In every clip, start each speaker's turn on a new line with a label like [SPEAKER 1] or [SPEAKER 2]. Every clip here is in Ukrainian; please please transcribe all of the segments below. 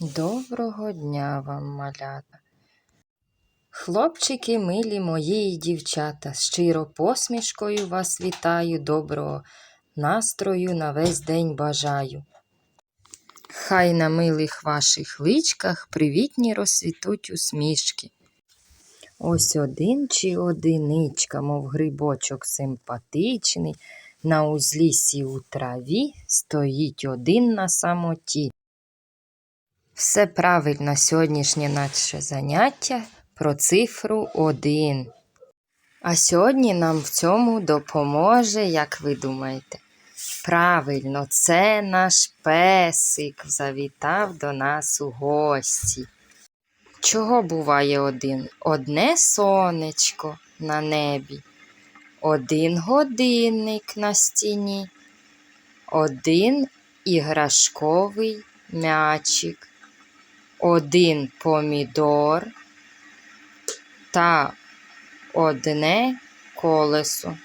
[SPEAKER 1] Доброго дня вам, малята. Хлопчики, милі мої дівчата, щиро посмішкою вас вітаю, доброго настрою на весь день бажаю. Хай на милих ваших личках привітні розсвітуть усмішки. Ось один чи одиничка, мов грибочок симпатичний, на узліссі у траві стоїть один на самоті. Все правильно сьогоднішнє наше заняття про цифру 1. А сьогодні нам в цьому допоможе, як ви думаєте? Правильно, це наш песик завітав до нас у гості. Чого буває один? Одне сонечко на небі, один годинник на стіні, один іграшковий м'ячик, один помідор та одне колесо.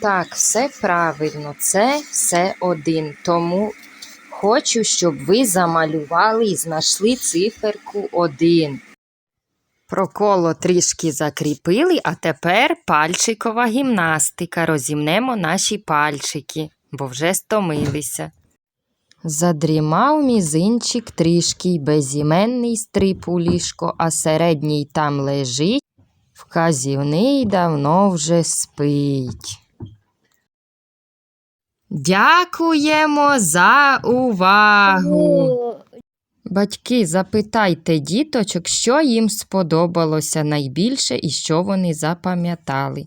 [SPEAKER 1] Так, все правильно, це все один. Тому хочу, щоб ви замалювали і знайшли циферку один. Про коло трішки закріпили, а тепер пальчикова гімнастика. Розімнемо наші пальчики, бо вже стомилися. Задрімав мізинчик трішки й безіменний стрип у ліжко, а середній там лежить, вказівний давно вже спить. Дякуємо за увагу. Батьки, запитайте діточок, що їм сподобалося найбільше і що вони запам'ятали.